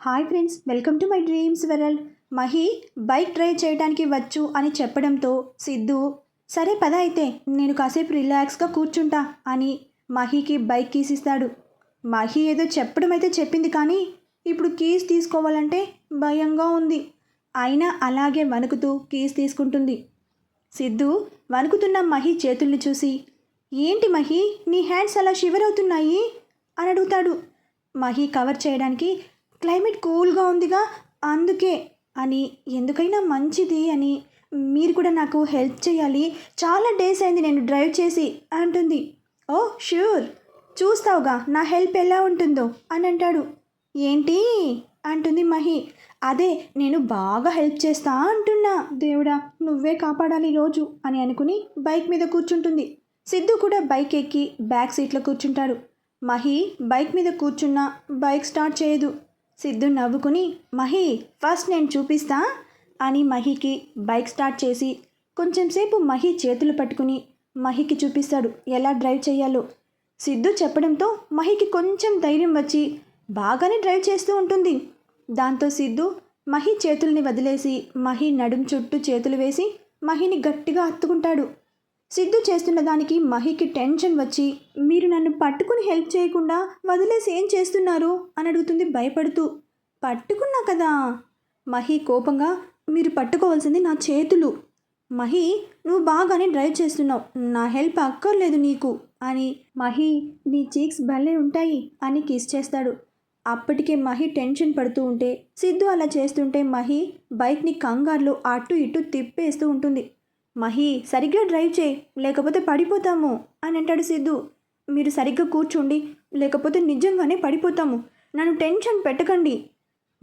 Hi friends welcome to my dreams world. Mahi bike drive చేయడానికి వచ్చు అని చెప్పడంతో సిద్ధు సరే పద అయితే నేను కాసేపు రిలాక్స్గా కూర్చుంటా అని మహికి బైక్ కీస్ ఇస్తాడు మహి ఏదో చెప్పడం అయితే చెప్పింది కానీ ఇప్పుడు కీస్ తీసుకోవాలంటే భయంగా ఉంది. అయినా అలాగే వణుకుతూ కీస్ తీసుకుంటుంది. సిద్ధు వణుకుతున్న మహి చేతుల్ని చూసి ఏంటి మహి నీ హ్యాండ్స్ అలా షివర్ అవుతున్నాయి? అని అడుగుతాడు. మహి కవర్ చేయడానికి క్లైమేట్ కూల్గా ఉందిగా అందుకే అని ఎందుకైనా మంచిది అని మీరు కూడా నాకు హెల్ప్ చేయాలి. చాలా డేస్ అయింది నేను డ్రైవ్ చేసి అంటుంది. ఓ ష్యూర్ చూస్తావుగా నా హెల్ప్ ఎలా ఉంటుందో అని అంటాడు. ఏంటి? అంటుంది మహి. అదే నేను బాగా హెల్ప్ చేస్తా అంటున్నా. దేవుడా నువ్వే కాపాడాలి రోజు అని అనుకుని బైక్ మీద కూర్చుంటుంది. సిద్ధు కూడా బైక్ ఎక్కి బ్యాక్ సీట్లో కూర్చుంటాడు. మహి బైక్ మీద కూర్చున్నా బైక్ స్టార్ట్ చేయదు. సిద్ధు నవ్వుకుని మహి ఫస్ట్ నేను చూపిస్తా అని మహికి బైక్ స్టార్ట్ చేసి కొంచెంసేపు మహి చేతులు పట్టుకుని మహికి చూపిస్తాడు ఎలా డ్రైవ్ చేయాలో సిద్ధు చెప్పడంతో మహికి కొంచెం ధైర్యం వచ్చి బాగానే డ్రైవ్ చేస్తూ ఉంటుంది. దాంతో సిద్ధు మహి చేతుల్ని వదిలేసి మహి నడుం చుట్టూ చేతులు వేసి మహిని గట్టిగా హత్తుకుంటాడు. సిద్ధు చేస్తున్న దానికి మహికి టెన్షన్ వచ్చి మీరు నన్ను పట్టుకుని హెల్ప్ చేయకుండా వదిలేసి ఏం చేస్తున్నారు? అని అడుగుతుంది భయపడుతూ. పట్టుకున్నా కదా. మహి కోపంగా మీరు పట్టుకోవాల్సింది నా చేతులు. మహి నువ్వు బాగానే డ్రైవ్ చేస్తున్నావు. నా హెల్ప్ అక్కర్లేదు నీకు అని మహి నీ చీక్స్ భలే ఉంటాయి అని కిస్ చేస్తాడు. అప్పటికే మహి టెన్షన్ పడుతూ ఉంటే సిద్ధు అలా చేస్తుంటే మహి బైక్ని కంగారులో అటు ఇటు తిప్పేస్తూ ఉంటుంది. మహి సరిగ్గా డ్రైవ్ చేయి లేకపోతే పడిపోతాము అని అంటాడు సిద్ధు. మీరు సరిగ్గా కూర్చోండి లేకపోతే నిజంగానే పడిపోతాము. నన్ను టెన్షన్ పెట్టకండి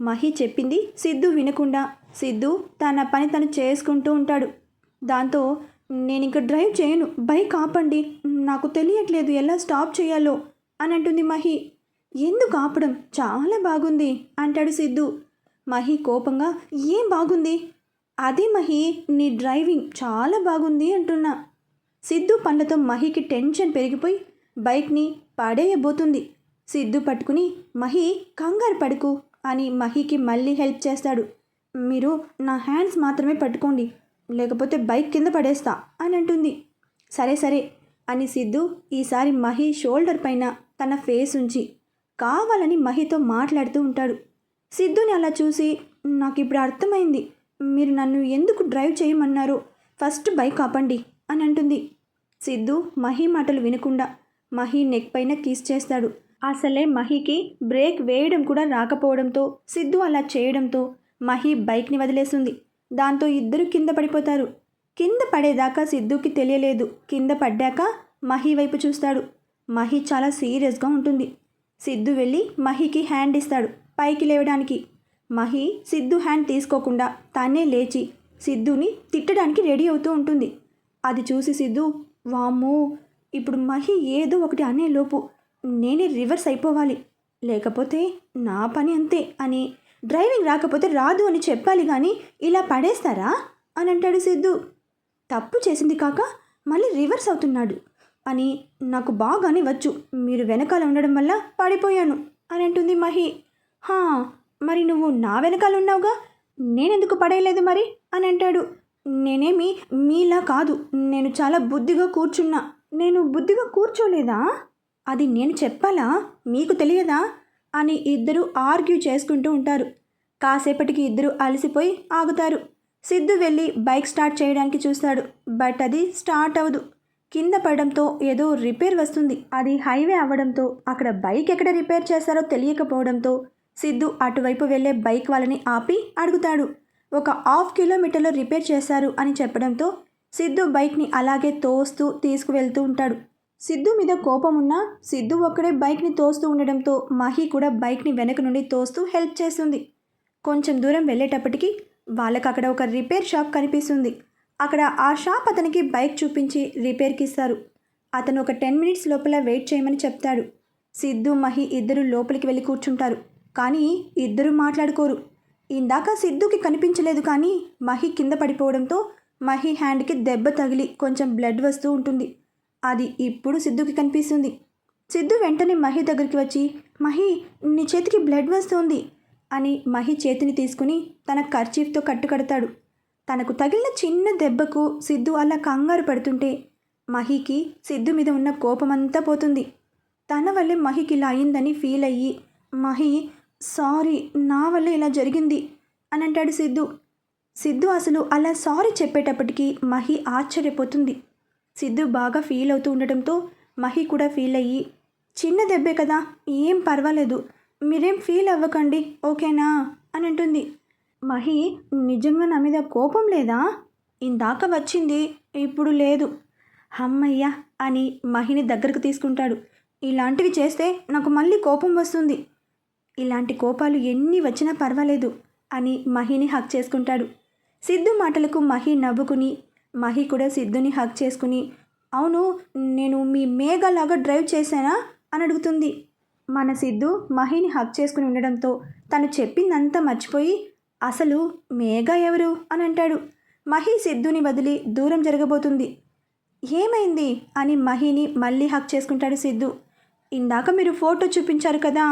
మహి చెప్పింది సిద్ధు వినకుండా. సిద్ధు తన పని తను చేసుకుంటూ ఉంటాడు. దాంతో నేను ఇంక డ్రైవ్ చేయను. బైక్ ఆపండి నాకు తెలియట్లేదు ఎలా స్టాప్ చేయాలో అని అంటుంది మహి. ఎందుకు ఆపడం? చాలా బాగుంది అంటాడు సిద్ధు. మహి కోపంగా ఏం బాగుంది? అదే మహి నీ డ్రైవింగ్ చాలా బాగుంది అంటున్నా. సిద్ధు పనులతో మహికి టెన్షన్ పెరిగిపోయి బైక్ని పడేయబోతుంది. సిద్ధు పట్టుకుని మహి కంగారు పడుకు. అని మహికి మళ్ళీ హెల్ప్ చేస్తాడు. మీరు నా హ్యాండ్స్ మాత్రమే పట్టుకోండి లేకపోతే బైక్ కింద పడేస్తా అని అంటుంది. సరే సరే అని సిద్ధు ఈసారి మహి షోల్డర్ పైన తన ఫేస్ ఉంచి కావాలని మహితో మాట్లాడుతూ ఉంటాడు. సిద్ధుని అలా చూసి నాకు ఇప్పుడు అర్థమైంది మీరు నన్ను ఎందుకు డ్రైవ్ చేయమన్నారు ఫస్ట్ బైక్ ఆపండి అని అంటుంది. సిద్ధు మహి మాటలు వినకుండా మహి నెక్ పైన కీస్ చేస్తాడు. అసలే మహికి బ్రేక్ వేయడం కూడా రాకపోవడంతో సిద్ధు అలా చేయడంతో మహి బైక్ని వదిలేస్తుంది దాంతో ఇద్దరు కింద పడిపోతారు. కింద పడేదాకా సిద్ధుకి తెలియలేదు. కింద పడ్డాక మహి వైపు చూస్తాడు. మహి చాలా సీరియస్గా ఉంటుంది. సిద్ధు వెళ్ళి మహికి హ్యాండ్ ఇస్తాడు పైకి లేవడానికి. మహి సిద్ధు హ్యాండ్ తీసుకోకుండా తానే లేచి సిద్ధుని తిట్టడానికి రెడీ అవుతూ ఉంటుంది. అది చూసి సిద్ధు వామ్మో ఇప్పుడు మహి ఏదో ఒకటి అనేలోపు నేనే రివర్స్ అయిపోవాలి. లేకపోతే నా పని అంతే అని డ్రైవింగ్ రాకపోతే రాదు అని చెప్పాలి కానీ ఇలా పడేస్తారా? అని అంటాడు సిద్ధు. తప్పు చేసింది కాక మళ్ళీ రివర్స్ అవుతున్నాడు అని నాకు బాగానే వచ్చు. మీరు వెనకాల ఉండడం వల్ల పడిపోయాను అని అంటుంది మహి. హా మరి నువ్వు నా వెనకాల ఉన్నావుగా? నేనెందుకు పడేయలేదు మరి? అని అంటాడు. నేనేమి మీలా కాదు. నేను చాలా బుద్ధిగా కూర్చున్నా. నేను బుద్ధిగా కూర్చోలేదా? అది నేను చెప్పాలా? మీకు తెలియదా? అని ఇద్దరు ఆర్గ్యూ చేసుకుంటూ ఉంటారు. కాసేపటికి ఇద్దరు అలసిపోయి ఆగుతారు. సిద్ధు వెళ్ళి బైక్ స్టార్ట్ చేయడానికి చూస్తాడు. బట్ అది స్టార్ట్ అవ్వదు. కింద పడడంతో ఏదో రిపేర్ వస్తుంది. అది హైవే అవ్వడంతో అక్కడ బైక్ ఎక్కడ రిపేర్ చేస్తారో తెలియకపోవడంతో సిద్ధు అటువైపు వెళ్ళే బైక్ వాళ్ళని ఆపి అడుగుతాడు. ఒక హాఫ్ కిలోమీటర్లో రిపేర్ చేశారు అని చెప్పడంతో సిద్ధు బైక్ని అలాగే తోస్తూ తీసుకువెళ్తూ ఉంటాడు. సిద్ధు మీద కోపం సిద్ధు ఒక్కడే బైక్ని తోస్తూ ఉండడంతో మహి కూడా బైక్ని వెనక నుండి తోస్తూ హెల్ప్ చేస్తుంది. కొంచెం దూరం వెళ్ళేటప్పటికి వాళ్ళకి అక్కడ ఒక రిపేర్ షాప్ కనిపిస్తుంది. అక్కడ ఆ షాప్ అతనికి బైక్ చూపించి రిపేర్కి ఇస్తారు. అతను ఒక టెన్ మినిట్స్ లోపల వెయిట్ చేయమని చెప్తాడు. సిద్ధు మహి ఇద్దరు లోపలికి వెళ్ళి కూర్చుంటారు. కానీ ఇద్దరు మాట్లాడుకోరు. ఇందాక సిద్ధుకి కనిపించలేదు కానీ మహి కింద పడిపోవడంతో మహి హ్యాండ్కి దెబ్బ తగిలి కొంచెం బ్లడ్ వస్తూ ఉంటుంది. అది ఇప్పుడు సిద్ధుకి కనిపిస్తుంది. సిద్ధు వెంటనే మహి దగ్గరికి వచ్చి మహి నీ చేతికి బ్లడ్ వస్తుంది అని మహి చేతిని తీసుకుని తన కర్చీఫ్తో కట్టుకడతాడు. తనకు తగిలిన చిన్న దెబ్బకు సిద్ధు అలా కంగారు పడుతుంటే మహికి సిద్ధు మీద ఉన్న కోపమంతా పోతుంది. తన వల్లే మహికి ఇలా అయిందని ఫీల్ అయ్యి మహి సారీ నా వల్ల ఇలా జరిగింది అని అంటాడు సిద్ధు. సిద్ధు అసలు అలా సారీ చెప్పేటప్పటికి మహి ఆశ్చర్యపోతుంది. సిద్ధు బాగా ఫీల్ అవుతూ ఉండటంతో మహి కూడా ఫీల్ అయ్యి చిన్న దెబ్బే కదా ఏం పర్వాలేదు మీరేం ఫీల్ అవ్వకండి ఓకేనా? అని అంటుంది. మహి నిజంగా నా మీద కోపం లేదా? ఇందాక వచ్చింది ఇప్పుడు లేదు. హమ్మయ్య అని మహిని దగ్గరకు తీసుకుంటాడు. ఇలాంటివి చేస్తే నాకు మళ్ళీ కోపం వస్తుంది. ఇలాంటి కోపాలు ఎన్ని వచ్చినా పర్వాలేదు అని మహిని హక్ చేసుకుంటాడు. సిద్ధు మాటలకు మహి నవ్వుకుని మహి కూడా సిద్ధుని హక్ చేసుకుని అవును నేను మీ మేఘలాగా డ్రైవ్ చేశానా? అని అడుగుతుంది. మన సిద్ధు మహిని హక్ చేసుకుని ఉండడంతో తను చెప్పిందంతా మర్చిపోయి అసలు మేఘ ఎవరు? అని అంటాడు. మహి సిద్ధుని వదిలి దూరం జరగబోతుంది. ఏమైంది? అని మహిని మళ్ళీ హక్ చేసుకుంటాడు సిద్ధు. ఇందాక మీరు ఫోటో చూపించారు కదా?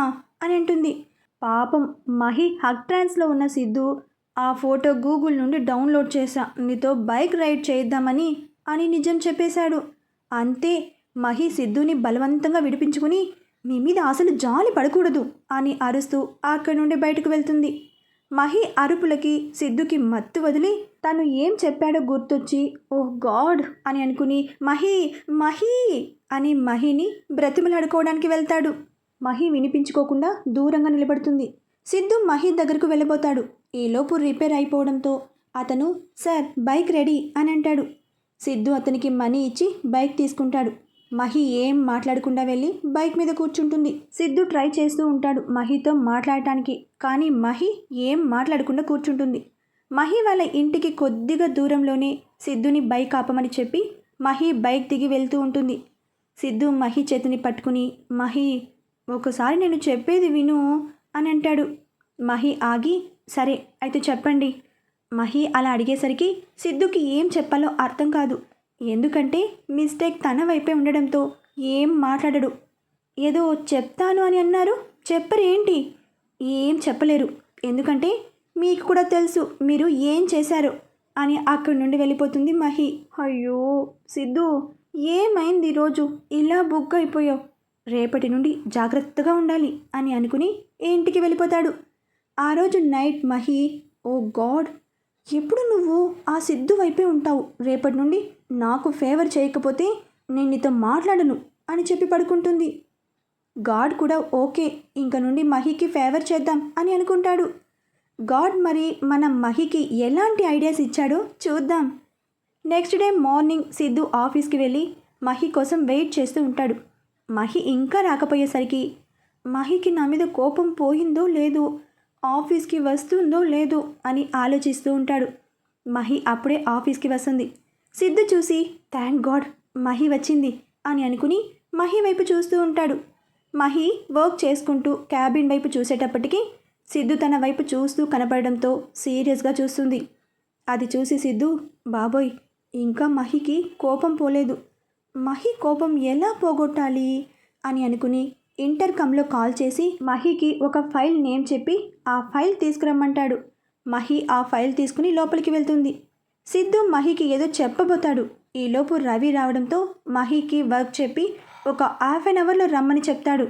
అని అంటుంది. పాపం మహి హక్ ట్రాన్స్లో ఉన్న సిద్ధు ఆ ఫోటో గూగుల్ నుండి డౌన్లోడ్ చేశా. నీతో బైక్ రైడ్ చేద్దామని అని నిజం చెప్పేశాడు. అంతే మహి సిద్ధుని బలవంతంగా విడిపించుకుని మీ మీద అసలు జాలి పడకూడదు అని అరుస్తూ అక్కడి నుండి బయటకు వెళ్తుంది. మహి అరుపులకి సిద్ధుకి మత్తు వదిలి తను ఏం చెప్పాడో గుర్తొచ్చి ఓహ్ గాడ్ అని అనుకుని మహి మహి అని మహిని బ్రతిమలాడుకోవడానికి వెళ్తాడు. మహి వినిపించుకోకుండా దూరంగా నిలబడుతుంది. సిద్ధు మహి దగ్గరకు వెళ్ళబోతాడు. ఈలోపు రిపేర్ అయిపోవడంతో అతను సార్ బైక్ రెడీ అని అంటాడు. సిద్ధు అతనికి మనీ ఇచ్చి బైక్ తీసుకుంటాడు. మహి ఏం మాట్లాడకుండా వెళ్ళి బైక్ మీద కూర్చుంటుంది. సిద్ధు ట్రై చేస్తూ ఉంటాడు మహితో మాట్లాడటానికి కానీ మహి ఏం మాట్లాడకుండా కూర్చుంటుంది. మహి వాళ్ళ ఇంటికి కొద్దిగా దూరంలోనే సిద్ధుని బైక్ ఆపమని చెప్పి మహి బైక్ దిగి వెళ్తూ ఉంటుంది. సిద్ధు మహి చేతిని పట్టుకుని మహి ఒకసారి నేను చెప్పేది విను అని అంటాడు. మహి ఆగి సరే అయితే చెప్పండి. మహి అలా అడిగేసరికి సిద్ధుకి ఏం చెప్పాలో అర్థం కాదు. ఎందుకంటే మిస్టేక్ తన వైపే ఉండడంతో ఏం మాట్లాడడు. ఏదో చెప్తాను అని అన్నారు. చెప్పరేంటి? ఏం చెప్పలేరు. ఎందుకంటే మీకు కూడా తెలుసు మీరు ఏం చేశారు అని అక్కడి నుండి వెళ్ళిపోతుంది మహి. అయ్యో సిద్ధు ఏమైంది ఈరోజు? ఇలా బుక్ అయిపోయావు రేపటి నుండి జాగ్రత్తగా ఉండాలి అని అనుకుని ఇంటికి వెళ్ళిపోతాడు. ఆ రోజు నైట్ మహి ఓ గాడ్ ఎప్పుడు నువ్వు ఆ సిద్ధు వైపే ఉంటావు? రేపటి నుండి నాకు ఫేవర్ చేయకపోతే నేను నీతో మాట్లాడను అని చెప్పి పడుకుంటుంది. గాడ్ కూడా ఓకే ఇంక నుండి మహికి ఫేవర్ చేద్దాం అని అనుకుంటాడు. గాడ్ మరి మన మహికి ఎలాంటి ఐడియాస్ ఇచ్చాడో చూద్దాం. నెక్స్ట్ డే మార్నింగ్ సిద్ధు ఆఫీస్కి వెళ్ళి మహి కోసం వెయిట్ చేస్తూ ఉంటాడు. మహి ఇంకా రాకపోయేసరికి మహికి నా మీద కోపం పోయిందో లేదో ఆఫీస్కి వస్తుందో లేదో అని ఆలోచిస్తూ ఉంటాడు. మహి అప్పుడే ఆఫీస్కి వస్తుంది. సిద్ధు చూసి థ్యాంక్ గాడ్ మహి వచ్చింది అని అనుకుని మహి వైపు చూస్తూ ఉంటాడు. మహి వర్క్ చేసుకుంటూ క్యాబిన్ వైపు చూసేటప్పటికి సిద్ధు తన వైపు చూస్తూ కనపడడంతో సీరియస్గా చూస్తుంది. అది చూసి సిద్ధు బాబోయ్ ఇంకా మహికి కోపం పోలేదు. మహి కోపం ఎలా పోగొట్టాలి? అని అనుకుని ఇంటర్కమ్లో కాల్ చేసి మహికి ఒక ఫైల్ నేమ్ చెప్పి ఆ ఫైల్ తీసుకురమ్మంటాడు. మహి ఆ ఫైల్ తీసుకుని లోపలికి వెళ్తుంది. సిద్ధు మహికి ఏదో చెప్పబోతాడు. ఈలోపు రవి రావడంతో మహికి వర్క్ చెప్పి ఒక హాఫ్ అన్ అవర్లో రమ్మని చెప్తాడు.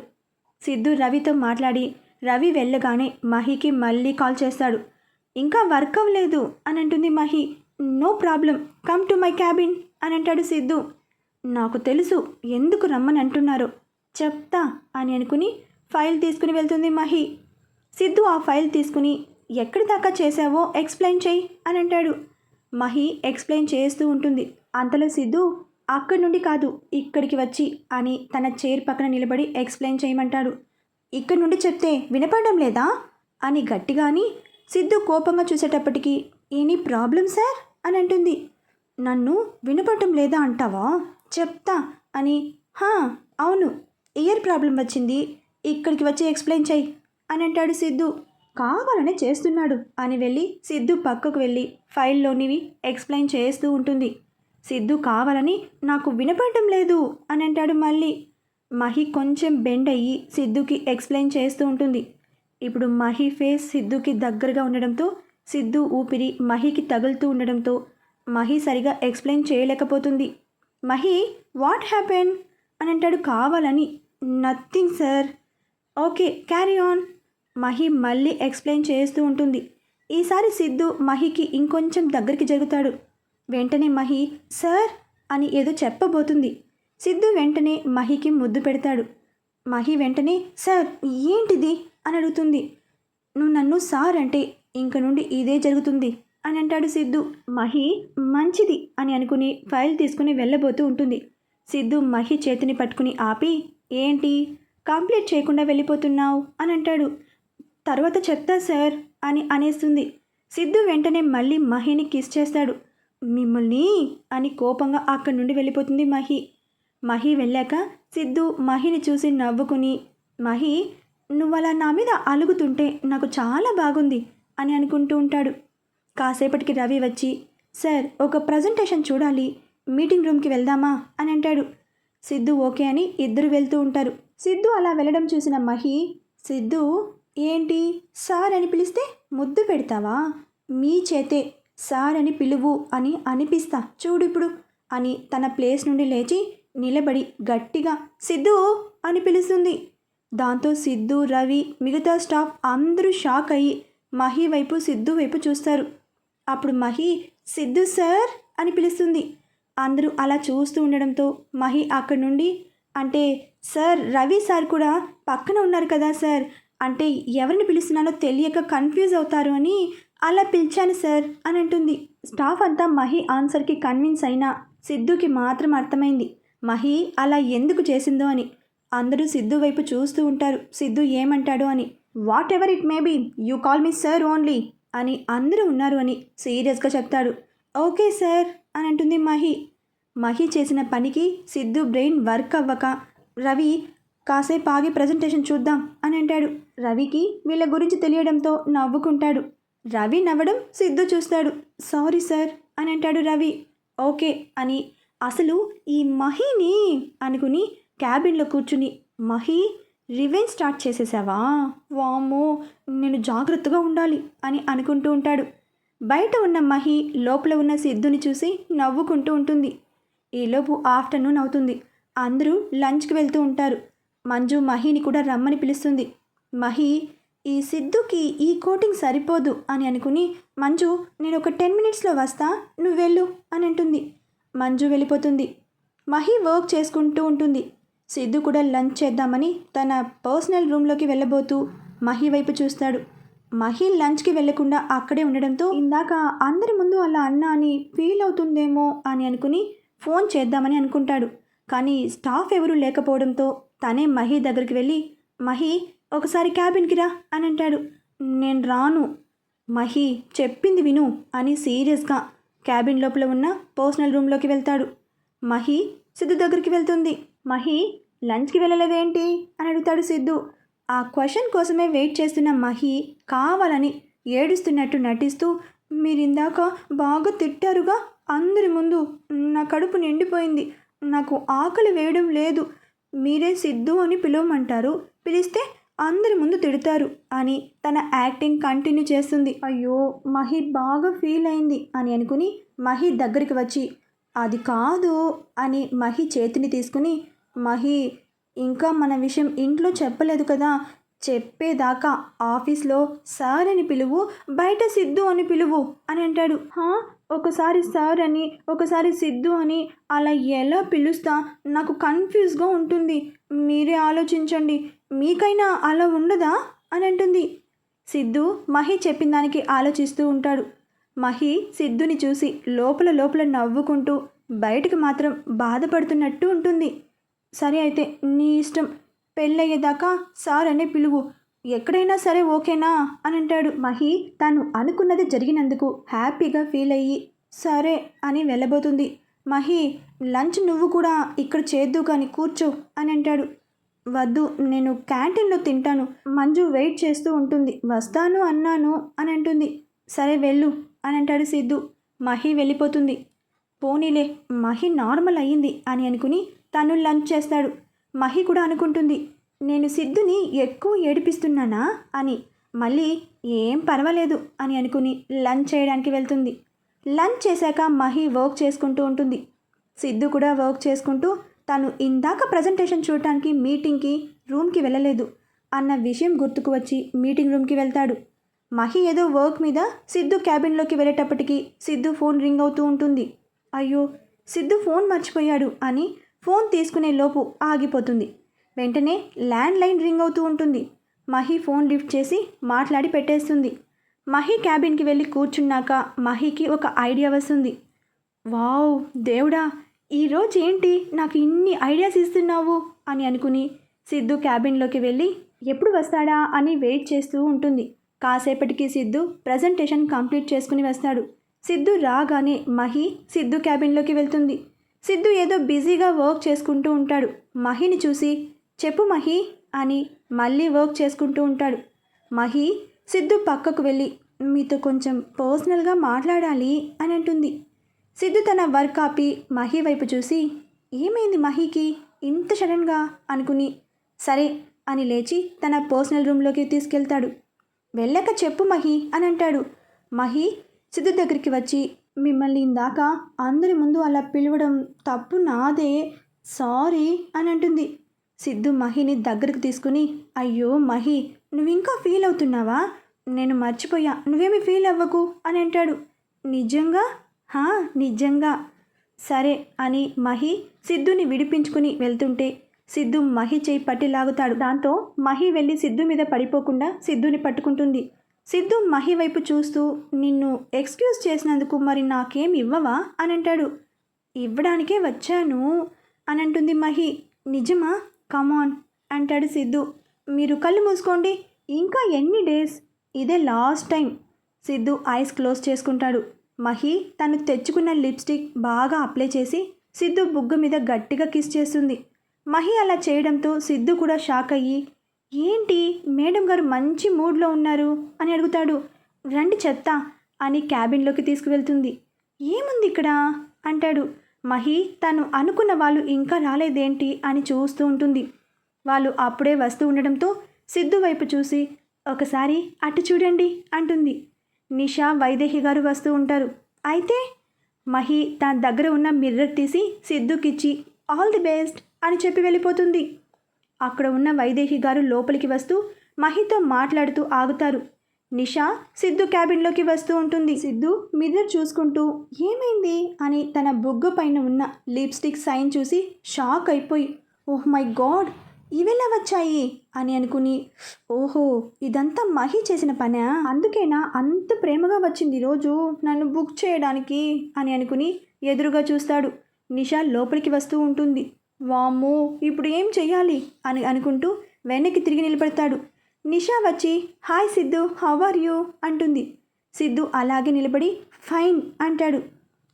సిద్ధు రవితో మాట్లాడి రవి వెళ్ళగానే మహికి మళ్ళీ కాల్ చేస్తాడు. ఇంకా వర్క్ అవ్వలేదు అని అంటుంది Mahi. No problem come to my cabin అని అంటాడు సిద్ధు. నాకు తెలుసు ఎందుకు రమ్మని అంటున్నారో. చెప్తా అని అనుకుని ఫైల్ తీసుకుని వెళ్తుంది మహి. సిద్ధు ఆ ఫైల్ తీసుకుని ఎక్కడి దాకా చేసావో ఎక్స్ప్లెయిన్ చేయి అని అంటాడు. మహి ఎక్స్ప్లెయిన్ చేస్తూ ఉంటుంది. అంతలో సిద్ధు అక్కడి నుండి కాదు ఇక్కడికి వచ్చి అని తన చైర్ పక్కన నిలబడి ఎక్స్ప్లెయిన్ చేయమంటాడు. ఇక్కడి నుండి చెప్తే వినపడడం లేదా? అని గట్టిగాని సిద్ధు కోపంగా చూసేటప్పటికి ఎనీ ప్రాబ్లం సార్? అని అంటుంది. నన్ను వినపడటం లేదా అంటావా? చెప్తా అని హా అవును ఇయర్ ప్రాబ్లం వచ్చింది ఇక్కడికి వచ్చి ఎక్స్ప్లెయిన్ చెయ్యి అని అంటాడు సిద్ధు. కావాలనే చేస్తున్నాడు అని వెళ్ళి సిద్ధు పక్కకు వెళ్ళి ఫైల్లోనివి ఎక్స్ప్లెయిన్ చేస్తూ ఉంటుంది. సిద్ధు కావాలని నాకు వినపడటం లేదు అని అంటాడు మళ్ళీ. మహి కొంచెం బెండ్ అయ్యి సిద్ధుకి ఎక్స్ప్లెయిన్ చేస్తూ ఉంటుంది. ఇప్పుడు మహి ఫేస్ సిద్ధుకి దగ్గరగా ఉండడంతో సిద్ధు ఊపిరి మహికి తగులుతూ ఉండడంతో మహి సరిగా ఎక్స్ప్లెయిన్ చేయలేకపోతుంది. Mahi what happen? అని అంటాడు కావాలని. Nothing sir okay carry on Mahi మళ్ళీ ఎక్స్ప్లెయిన్ చేస్తూ ఉంటుంది. ఈసారి సిద్ధు మహికి ఇంకొంచెం దగ్గరికి జరుగుతాడు. వెంటనే మహి సార్ అని ఏదో చెప్పబోతుంది. సిద్ధు వెంటనే మహికి ముద్దు పెడతాడు. మహి వెంటనే సార్ ఏంటిది? అని అడుగుతుంది. నువ్వు నన్ను సార్ అంటే ఇంక నుండి ఇదే జరుగుతుంది అని అంటాడు సిద్ధు. మహి మంచిది అని అనుకుని ఫైల్ తీసుకుని వెళ్ళబోతూ ఉంటుంది. సిద్ధు మహి చేతిని పట్టుకుని ఆపి ఏంటి? కంప్లీట్ చేయకుండా వెళ్ళిపోతున్నావు? అని అంటాడు. తర్వాత చెప్తా సార్ అని అనేస్తుంది. సిద్ధు వెంటనే మళ్ళీ మహిని కిస్ చేస్తాడు. మిమ్మల్ని? అని కోపంగా అక్కడి నుండి వెళ్ళిపోతుంది మహి. మహి వెళ్ళాక సిద్ధు మహిని చూసి నవ్వుకుని మహి నువ్వు అలా నా మీద అలుగుతుంటే నాకు చాలా బాగుంది అని అనుకుంటూ ఉంటాడు. కాసేపటికి రవి వచ్చి సార్ ఒక ప్రజెంటేషన్ చూడాలి. మీటింగ్ రూమ్కి వెళ్దామా? అని అంటాడు. సిద్ధు ఓకే అని ఇద్దరు వెళ్తూ ఉంటారు. సిద్ధు అలా వెళ్ళడం చూసిన మహి సిద్ధు ఏంటి? సార్ అని పిలిస్తే ముద్దు పెడతావా? మీ చేతే సార్ అని పిలువు అని అనిపిస్తా. చూడు ఇప్పుడు అని తన ప్లేస్ నుండి లేచి నిలబడి గట్టిగా సిద్ధు అని పిలుస్తుంది. దాంతో సిద్ధు రవి మిగతా స్టాఫ్ అందరూ షాక్ అయ్యి మహి వైపు సిద్ధు వైపు చూస్తారు. అప్పుడు మహి సిద్ధు సార్ అని పిలుస్తుంది. అందరూ అలా చూస్తూ ఉండడంతో మహి అక్కడి నుండి అంటే సార్ రవి సార్ కూడా పక్కన ఉన్నారు కదా సార్ అంటే ఎవరిని పిలుస్తున్నానో తెలియక కన్ఫ్యూజ్ అవుతారు అని అలా పిలిచాను సార్ అని అంటుంది. స్టాఫ్ అంతా మహి ఆన్సర్కి కన్విన్స్ అయినా సిద్ధుకి మాత్రం అర్థమైంది. మహి అలా ఎందుకు చేసిందో అని. అందరూ సిద్ధు వైపు చూస్తూ ఉంటారు. సిద్ధు ఏమంటాడు అని. Whatever it may be you call me sir only అని అందరూ ఉన్నారు అని సీరియస్గా చెప్తాడు. ఓకే సార్ అని అంటుంది మహి. మహి చేసిన పనికి సిద్ధు బ్రెయిన్ వర్క్ అవ్వక రవి కాసేపు ఆగి ప్రజెంటేషన్ చూద్దాం అని అంటాడు. రవికి వీళ్ళ గురించి తెలియడంతో నవ్వుకుంటాడు. రవి నవ్వడం సిద్ధు చూస్తాడు. సారీ సార్ అని అంటాడు రవి. ఓకే అని. అసలు ఈ మహిని అనుకుని క్యాబిన్లో కూర్చుని మహి రివెంజ్ స్టార్ట్ చేసేసావా? వామ్మో నేను జాగ్రత్తగా ఉండాలి అని అనుకుంటూ ఉంటాడు. బయట ఉన్న మహి లోపల ఉన్న సిద్ధుని చూసి నవ్వుకుంటూ ఉంటుంది. ఈలోపు ఆఫ్టర్నూన్ అవుతుంది. అందరూ లంచ్కి వెళ్తూ ఉంటారు. మంజు మహిని కూడా రమ్మని పిలుస్తుంది. మహి ఈ సిద్ధుకి ఈ కోటింగ్ సరిపోదు అని అనుకుని మంజు నేను ఒక టెన్ మినిట్స్లో వస్తా నువ్వు వెళ్ళు అని అంటుంది. మంజు వెళ్ళిపోతుంది. మహి వర్క్ చేసుకుంటూ ఉంటుంది. సిద్ధు కూడా లంచ్ చేద్దామని తన పర్సనల్ రూమ్లోకి వెళ్ళబోతూ మహి వైపు చూస్తాడు. మహి లంచ్కి వెళ్ళకుండా అక్కడే ఉండడంతో ఇందాక అందరి ముందు అలా అన్నా అని ఫీల్ అవుతుందేమో అని అనుకుని ఫోన్ చేద్దామని అనుకుంటాడు. కానీ స్టాఫ్ ఎవరూ లేకపోవడంతో తనే మహి దగ్గరికి వెళ్ళి మహి ఒకసారి క్యాబిన్కి రా అని అంటాడు. నేను రాను. మహి చెప్పింది విను అని సీరియస్గా క్యాబిన్ లోపల ఉన్న పర్సనల్ రూమ్లోకి వెళ్తాడు. మహి సిద్ధు దగ్గరికి వెళ్తుంది. మహి లంచ్కి వెళ్ళలేదేంటి? అని అడుగుతాడు సిద్ధు. ఆ క్వశ్చన్ కోసమే వెయిట్ చేస్తున్న మహి కావాలని ఏడుస్తున్నట్టు నటిస్తూ మీరిందాక బాగా తిట్టారుగా అందరి ముందు నా కడుపు నిండిపోయింది నాకు ఆకలి వేయడం లేదు మీరే సిద్ధు అని పిలవమంటారు పిలిస్తే అందరి ముందు తిడతారు అని తన యాక్టింగ్ కంటిన్యూ చేస్తుంది. అయ్యో మహి బాగా ఫీల్ అయింది అని అనుకుని మహి దగ్గరికి వచ్చి అది కాదు అని మహి చేతిని తీసుకుని మహి ఇంకా మన విషయం ఇంట్లో చెప్పలేదు కదా. చెప్పేదాకా ఆఫీస్లో సార్ అని పిలువు బయట సిద్ధు అని పిలువు అని అంటాడు. హా? ఒకసారి సార్ అని ఒకసారి సిద్ధు అని అలా ఎలా పిలుస్తా? నాకు కన్ఫ్యూజ్గా ఉంటుంది. మీరే ఆలోచించండి. మీకైనా అలా ఉండదా? అని అంటుంది. సిద్ధు మహి చెప్పిన దానికి ఆలోచిస్తూ ఉంటాడు. మహి సిద్ధుని చూసి లోపల లోపల నవ్వుకుంటూ బయటకు మాత్రం బాధపడుతున్నట్టు ఉంటుంది. సరే అయితే నీ ఇష్టం. పెళ్ళయ్యేదాకా సార్ అనే పిలువు. ఎక్కడైనా సరే ఓకేనా? అని అంటాడు మహి. తను అనుకున్నది జరిగినందుకు హ్యాపీగా ఫీల్ అయ్యి సరే అని వెళ్ళబోతుంది. మహి లంచ్ నువ్వు కూడా ఇక్కడ చేద్దు కానీ కూర్చో అని అంటాడు. వద్దు నేను క్యాంటీన్లో తింటాను. మంజు వెయిట్ చేస్తూ ఉంటుంది. వస్తాను అన్నాను అని అంటుంది. సరే వెళ్ళు అని అంటాడు సిద్ధు. మహి వెళ్ళిపోతుంది. పోనీలే మహి నార్మల్ అయ్యింది అని అనుకుని తను లంచ్ చేస్తాడు. మహి కూడా అనుకుంటుంది నేను సిద్ధుని ఎక్కువ ఏడిపిస్తున్నానా? అని. మళ్ళీ ఏం పర్వాలేదు అని అనుకుని లంచ్ చేయడానికి వెళ్తుంది. లంచ్ చేశాక మహి వర్క్ చేసుకుంటూ ఉంటుంది. సిద్ధు కూడా వర్క్ చేసుకుంటూ తను ఇందాక ప్రజెంటేషన్ చూడటానికి మీటింగ్కి రూమ్కి వెళ్ళలేదు అన్న విషయం గుర్తుకు వచ్చి మీటింగ్ రూమ్కి వెళ్తాడు. మహి ఏదో వర్క్ మీద సిద్ధు క్యాబిన్లోకి వెళ్ళేటప్పటికి సిద్ధు ఫోన్ రింగ్ అవుతూ ఉంటుంది. అయ్యో సిద్ధు ఫోన్ మర్చిపోయాడు అని ఫోన్ తీసుకునే లోపు ఆగిపోతుంది. వెంటనే ల్యాండ్ లైన్ రింగ్ అవుతూ ఉంటుంది. మహి ఫోన్ లిఫ్ట్ చేసి మాట్లాడి పెట్టేస్తుంది. మహి క్యాబిన్కి వెళ్ళి కూర్చున్నాక మహికి ఒక ఐడియా వస్తుంది. వావ్ దేవుడా ఈరోజు ఏంటి? నాకు ఇన్ని ఐడియాస్ ఇస్తున్నావు అని అనుకుని సిద్ధు క్యాబిన్లోకి వెళ్ళి ఎప్పుడు వస్తాడా? అని వెయిట్ చేస్తూ ఉంటుంది. కాసేపటికి సిద్ధు ప్రజెంటేషన్ కంప్లీట్ చేసుకుని వస్తాడు. సిద్ధు రాగానే మహి సిద్ధు క్యాబిన్లోకి వెళ్తుంది. సిద్ధు ఏదో బిజీగా వర్క్ చేసుకుంటూ ఉంటాడు. మహిని చూసి చెప్పు మహి అని మళ్ళీ వర్క్ చేసుకుంటూ ఉంటాడు. మహి సిద్ధు పక్కకు వెళ్ళి మీతో కొంచెం పర్సనల్గా మాట్లాడాలి అని అంటుంది. సిద్ధు తన వర్క్ ఆపి మహి వైపు చూసి ఏమైంది మహికి? ఇంత సడన్గా? అనుకుని సరే అని లేచి తన పర్సనల్ రూమ్లోకి తీసుకెళ్తాడు. వెళ్ళాక చెప్పు మహి అని అంటాడు. మహి సిద్ధు దగ్గరికి వచ్చి మిమ్మల్ని ఇందాక అందరి ముందు అలా పిలవడం తప్పు నాదే. సారీ అని అంటుంది. సిద్ధు మహిని దగ్గరకు తీసుకుని అయ్యో మహి నువ్వు ఇంకా ఫీల్ అవుతున్నావా? నేను మర్చిపోయా. నువ్వేమి ఫీల్ అవ్వకు? అని అంటాడు. నిజంగా? హా నిజంగా. సరే అని మహి సిద్ధుని విడిపించుకుని వెళ్తుంటే సిద్ధు మహి చేయి పట్టి లాగుతాడు. దాంతో మహి వెళ్ళి సిద్ధు మీద పడిపోకుండా సిద్ధుని పట్టుకుంటుంది. సిద్ధు మహి వైపు చూస్తూ నిన్ను ఎక్స్క్యూజ్ చేసినందుకు మరి నాకేం ఇవ్వవా? అని అంటాడు. ఇవ్వడానికే వచ్చాను అని అంటుంది మహి. నిజమా? కమాన్ అంటాడు సిద్ధు. మీరు కళ్ళు మూసుకోండి. ఇంకా ఎన్ని డేస్? ఇదే last time Siddhu eyes close చేసుకుంటాడు. మహి తను తెచ్చుకున్న లిప్స్టిక్ బాగా అప్లై చేసి సిద్ధు బుగ్గ మీద గట్టిగా కిస్ చేస్తుంది. మహి అలా చేయడంతో సిద్ధు కూడా షాక్ అయ్యి ఏంటి మేడం గారు మంచి మూడ్లో ఉన్నారు అని అడుగుతాడు. రండి చెత్త అని క్యాబిన్లోకి తీసుకువెళ్తుంది. ఏముంది ఇక్కడ? అంటాడు. మహి తను అనుకున్న వాళ్ళు ఇంకా రాలేదేంటి అని చూస్తూ ఉంటుంది. వాళ్ళు అప్పుడే వస్తూ ఉండడంతో సిద్ధు వైపు చూసి ఒకసారి అటు చూడండి అంటుంది. నిషా వైదేహి గారు వస్తూ ఉంటారు. అయితే? మహి తన దగ్గర ఉన్న మిర్రర్ తీసి సిద్ధుకిచ్చి ఆల్ ది బెస్ట్ అని చెప్పి వెళ్ళిపోతుంది. అక్కడ ఉన్న వైదేహి గారు లోపలికి వస్తూ మహితో మాట్లాడుతూ ఆగుతారు. నిషా సిద్ధు క్యాబిన్లోకి వస్తూ ఉంటుంది. సిద్ధు మిర్రర్ చూసుకుంటూ ఏమైంది? అని తన బుగ్గ పైన ఉన్న లిప్స్టిక్ సైన్ చూసి షాక్ అయిపోయి ఓహ్ మై గాడ్ ఇవెలా వచ్చాయి? అని అనుకుని ఓహో ఇదంతా మహి చేసిన పనా? అందుకేనా అంత ప్రేమగా వచ్చింది ఈరోజు నన్ను బుక్ చేయడానికి? అని అనుకుని ఎదురుగా చూస్తాడు. నిషా లోపలికి వస్తూ ఉంటుంది. వామ్మో ఇప్పుడు ఏం చెయ్యాలి? అని అనుకుంటూ వెనక్కి తిరిగి నిలబడతాడు. నిషా వచ్చి hi Siddhu how are you? అంటుంది. సిద్ధు అలాగే నిలబడి ఫైన్ అంటాడు.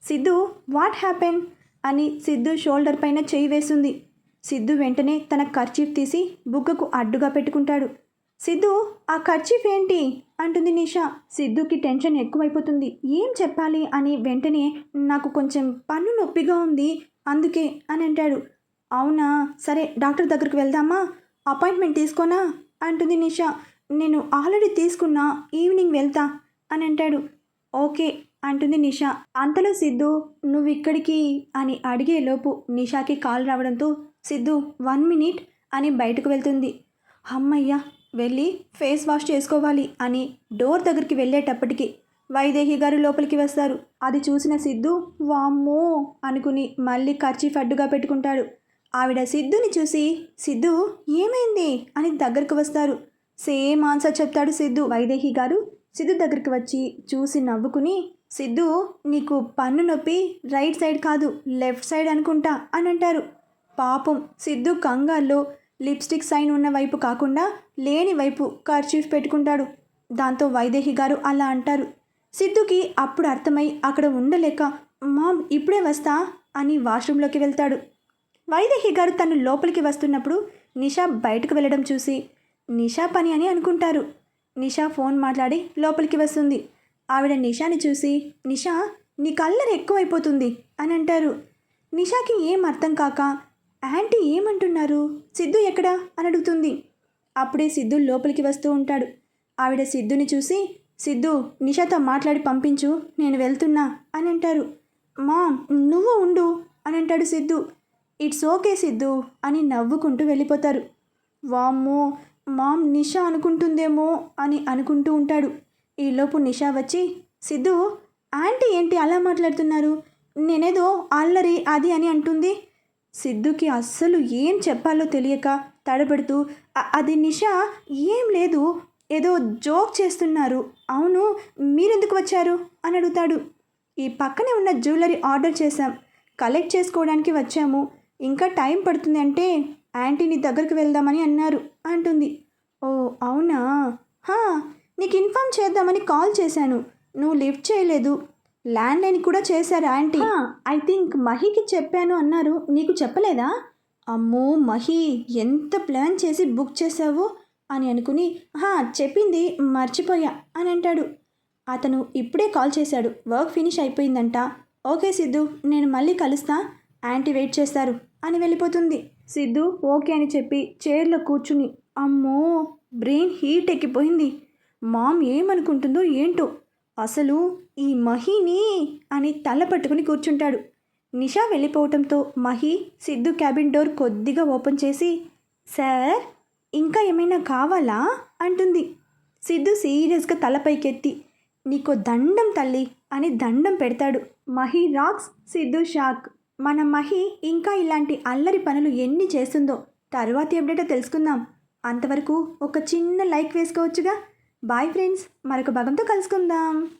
Siddhu what happen? అని సిద్ధు షోల్డర్ పైన చేయి వేస్తుంది. సిద్ధు వెంటనే తన ఖర్చీఫ్ తీసి బుగ్గకు అడ్డుగా పెట్టుకుంటాడు. సిద్ధు ఆ ఖర్చీఫ్ ఏంటి? అంటుంది నిషా. సిద్ధుకి టెన్షన్ ఎక్కువైపోతుంది. ఏం చెప్పాలి? అని వెంటనే నాకు కొంచెం పన్ను నొప్పిగా ఉంది అందుకే అని అంటాడు. అవునా? సరే డాక్టర్ దగ్గరికి వెళ్దామా? అపాయింట్మెంట్ తీసుకోనా? అంటుంది నిషా. నేను ఆల్రెడీ తీసుకున్నా ఈవినింగ్ వెళ్తా అని అంటాడు. ఓకే అంటుంది నిషా. అంతలో సిద్ధు నువ్వు ఇక్కడికి అని అడిగేలోపు నిషాకి కాల్ రావడంతో సిద్ధు వన్ మినిట్ అని బయటకు వెళ్తుంది. అమ్మయ్య వెళ్ళి ఫేస్ వాష్ చేసుకోవాలి అని డోర్ దగ్గరికి వెళ్ళేటప్పటికి వైదేహి గారు లోపలికి వస్తారు. అది చూసిన సిద్ధు వామ్మో అనుకుని మళ్ళీ ఖర్చీ అడ్డుగా పెట్టుకుంటాడు. ఆవిడ సిద్ధుని చూసి సిద్ధు ఏమైంది? అని దగ్గరకు వస్తారు. సేమ్ ఆన్సర్ చెప్తాడు సిద్ధు వైదేహి గారు. సిద్ధు దగ్గరికి వచ్చి చూసి నవ్వుకుని సిద్ధు నీకు పన్ను నొప్పి రైట్ సైడ్ కాదు లెఫ్ట్ సైడ్ అనుకుంటా అని అంటారు. పాపం సిద్ధు కంగాల్లో లిప్స్టిక్ సైన్ ఉన్న వైపు కాకుండా లేని వైపు కర్చీఫ్ పెట్టుకుంటాడు. దాంతో వైదేహి గారు అలా అంటారు. సిద్ధుకి అప్పుడు అర్థమై అక్కడ ఉండలేక మామ్ ఇప్పుడే వస్తా అని వాష్రూమ్లోకి వెళ్తాడు. వైదేహి గారు తను లోపలికి వస్తున్నప్పుడు నిషా బయటకు వెళ్ళడం చూసి నిషా పని అని అనుకుంటారు. నిషా ఫోన్ మాట్లాడి లోపలికి వస్తుంది. ఆవిడ నిషాని చూసి నిషా నీ కల్లర్ ఎక్కువైపోతుంది అని అంటారు. నిషాకి ఏం అర్థం కాక యాంటీ ఏమంటున్నారు? సిద్ధు ఎక్కడా? అని అడుగుతుంది. అప్పుడే సిద్ధు లోపలికి వస్తూ ఉంటాడు. ఆవిడ సిద్ధుని చూసి సిద్ధు నిషాతో మాట్లాడి పంపించు నేను వెళ్తున్నా అని అంటారు. మామ్ నువ్వు ఉండు అని అంటాడు సిద్ధు. ఇట్స్ ఓకే సిద్ధు అని నవ్వుకుంటూ వెళ్ళిపోతారు. వామ్మో మామ్ నిషా అనుకుంటుందేమో అని అనుకుంటూ ఉంటాడు. ఈలోపు నిషా వచ్చి సిద్ధు ఆంటీ ఏంటి అలా మాట్లాడుతున్నారు? నేనేదో అల్లరి అది అని అంటుంది. సిద్ధుకి అస్సలు ఏం చెప్పాలో తెలియక తడబడుతూ అది నిషా ఏం లేదు ఏదో జోక్ చేస్తున్నారు. అవును మీరెందుకు వచ్చారు? అని అడుగుతాడు. ఈ పక్కనే ఉన్న జ్యువెలరీ ఆర్డర్ చేశాం. కలెక్ట్ చేసుకోవడానికి వచ్చాము. ఇంకా టైం పడుతుంది అంటే యాంటీని దగ్గరికి వెళ్దామని అన్నారు అంటుంది. ఓ అవునా? హా నీకు ఇన్ఫామ్ చేద్దామని కాల్ చేశాను. నువ్వు లిఫ్ట్ చేయలేదు. ల్యాండ్లైన్ కూడా చేశారు ఆంటీ? ఐ థింక్ మహికి చెప్పాను అన్నారు. నీకు చెప్పలేదా? అమ్మో మహి ఎంత ప్లాన్ చేసి బుక్ చేసావు అని అనుకుని హా చెప్పింది మర్చిపోయా అని అంటాడు. అతను ఇప్పుడే కాల్ చేశాడు. వర్క్ ఫినిష్ అయిపోయిందంట. ఓకే సిద్ధు నేను మళ్ళీ కలుస్తా. యాంటీ వెయిట్ చేస్తారు. అని వెళ్ళిపోతుంది. సిద్ధు ఓకే అని చెప్పి చైర్లో కూర్చుని అమ్మో బ్రెయిన్ హీట్ ఎక్కిపోయింది. మామ్ ఏమనుకుంటుందో ఏంటో. అసలు ఈ మహిని అని తల పట్టుకుని కూర్చుంటాడు. నిషా వెళ్ళిపోవటంతో మహి సిద్ధు క్యాబిన్ డోర్ కొద్దిగా ఓపెన్ చేసి సార్ ఇంకా ఏమైనా కావాలా? అంటుంది. సిద్ధు సీరియస్గా తలపైకెత్తి నీకో దండం తల్లి అని దండం పెడతాడు. Mahi rocks Siddhu shock. మన మహి ఇంకా ఇలాంటి అల్లరి పనులు ఎన్ని చేస్తుందో తర్వాత ఎప్పుడేటో తెలుసుకుందాం. అంతవరకు ఒక చిన్న లైక్ వేసుకోవచ్చుగా. బాయ్ ఫ్రెండ్స్ మరొక భాగంతో కలుసుకుందాం.